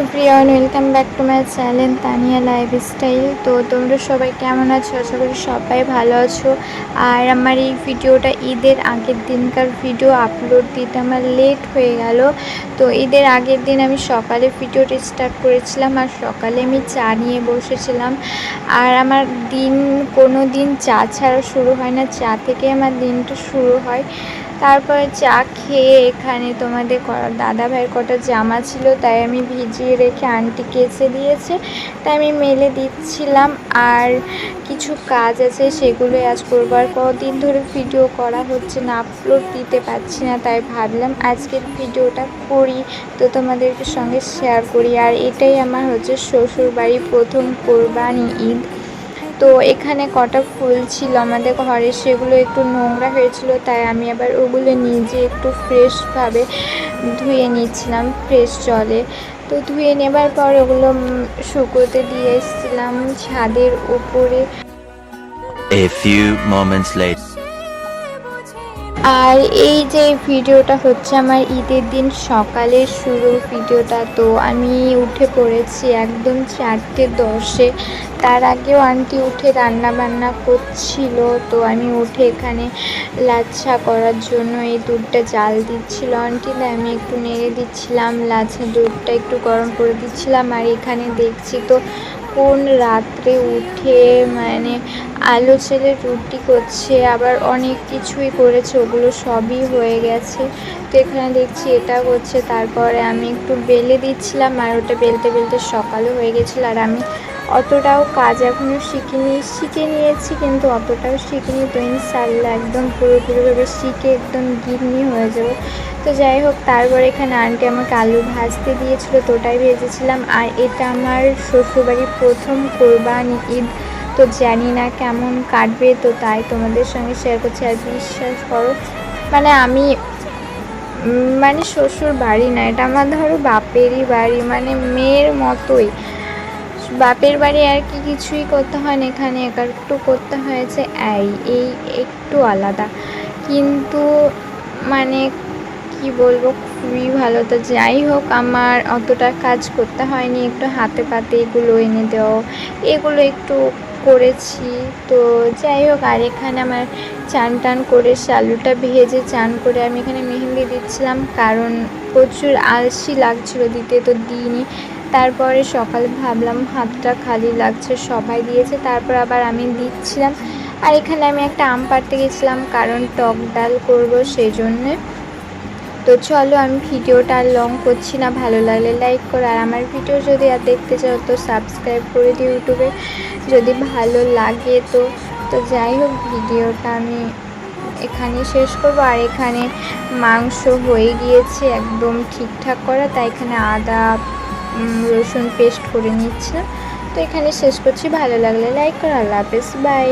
Everyone, welcome back to my channel Tania lifestyle. তো তোমরা সবাই কেমন আছো? আশা করি সবাই ভালো আছো। আর আমার এই ভিডিওটা ঈদের আগের দিনকার ভিডিও আপলোড দিতে আমার লেট হয়ে গেল। তো ঈদের আগের দিন আমি সকালে ভিডিওটা স্টার্ট করেছিলাম আর সকালে আমি চা নিয়ে বসেছিলাম। আর আমার দিন কোনো দিন চা ছাড়া শুরু হয় না। চা থেকে আমার দিনটা শুরু হয়। তারপরে চা খেয়ে এখানে তোমাদের দাদা ভাইয়ের কটা জামা ছিল, তাই আমি ভিজিয়ে রেখে আন্টি কেচে দিয়েছে। তাই আমি মেলে দিচ্ছিলাম। আর কিছু কাজ আছে সেগুলো আজ করবার কদিন ধরে ভিডিও করা হচ্ছে, না আপলোড দিতে পারছি না, তাই ভাবলাম আজকের ভিডিওটা করি, তো তোমাদেরকে সঙ্গে শেয়ার করি। আর এটাই আমার হচ্ছে শ্বশুরবাড়ি প্রথম কোরবানি ঈদ। তো এখানে কটা ফুল ছিল? আমাদের ঘরে সেগুলো একটু নোংরা হয়েছিল, তাই আমি আবার ওগুলো নিজে একটু ফ্রেশভাবে ধুয়ে নিয়েছিলাম ফ্রেশ জলে। তো ধুয়ে নেবার পর ওগুলো শুকোতে দিয়ে এসেছিলাম ছাদের উপরে। A few moments later. আর এই যে ভিডিওটা হচ্ছে আমার ঈদের দিন সকালে শুরু ভিডিওটা, তো আমি উঠে পড়েছি একদম চারটে দশে। তার আগেও আন্টি উঠে রান্না বান্না করছিল, তো আমি উঠে এখানে লাচ্ছা করার জন্য এই দুধটা জাল দিচ্ছিল। আন্টি আমি একটু নেড়ে দিচ্ছিলাম, লাচ্ছা দুধটা একটু গরম করে দিচ্ছিলাম, আর এখানে দেখছি তো কোন রাত্রে উঠে মানে আলো ছেলে রুটি করছে, আবার অনেক কিছুই করেছে, ওগুলো সবই হয়ে গেছে। তো এখানে দেখছি এটা করছে, তারপরে আমি একটু বেলে দিচ্ছিলাম, আর ওটা বেলতে বেলতে সকালও হয়ে গেছিল, আর আমি অতটাও কাজ এখনও শিখিনি। শিখে নিয়েছি, কিন্তু অতটাও শিখিনি। তো ইনশাল্লাহ একদম পুরোপুরিভাবে শিখে একদম গিরনি হয়ে যাব। তো যাই হোক, তারপর এখানে আন্টি আমাকে আলু ভাজতে দিয়েছিল, তো ওটাই ভেজেছিলাম। আর এটা আমার শ্বশুরবাড়ির প্রথম কোরবানি ঈদ, তো জানি না কেমন কাটবে, তো তাই তোমাদের সঙ্গে শেয়ার করছি। আর বিশ্বাস করো মানে আমি মানে শ্বশুর বাড়ি না, এটা আমার ধরো বাপেরই বাড়ি মানে মেয়ের মতোই। বাপের বাড়ি আর কি কিছুই করতে হয় না, এখানে একটু করতে হয়েছে, এই এই একটু আলাদা। কিন্তু মানে কি বলব, খুবই ভালো। তো যাই হোক, আমার অতটা কাজ করতে হয়নি। একটু হাতে পাতে এগুলো এনে দেওয়া, এগুলো একটু করেছি। তো যাই হোক, আর এখানে আমার চান টান করে শালুটা ভেজে চান করে আমি এখানে মেহেন্দি দিচ্ছিলাম, কারণ প্রচুর আলসি লাগছিল দিতে তো দিইনি। তারপরে সকালে ভাবলাম হাতটা খালি লাগছে, সবাই দিয়েছে। তারপর আবার আমি দিচ্ছিলাম। আর এখানে আমি একটা আম পাড়তে গেছিলাম, কারণ টক ডাল করব সেই জন্যে তো চলো আমি ভিডিওটা আর লং করছি না, ভালো লাগলে লাইক করো। আর আমার ভিডিও যদি আর দেখতে চাও, তো সাবস্ক্রাইব করে দিও ইউটিউবে। যদি ভালো লাগে তো তো যাই হোক, ভিডিওটা আমি এখানে শেষ করব। আর এখানে মাংস হয়ে গিয়েছে, একদম ঠিকঠাক করা, তাই এখানে আদা রসুন পেস্ট করে নিচ্ছিলাম। তো এখানে শেষ করছি, ভালো লাগলে লাইক করো। আল্লাহ হাফেজ বাই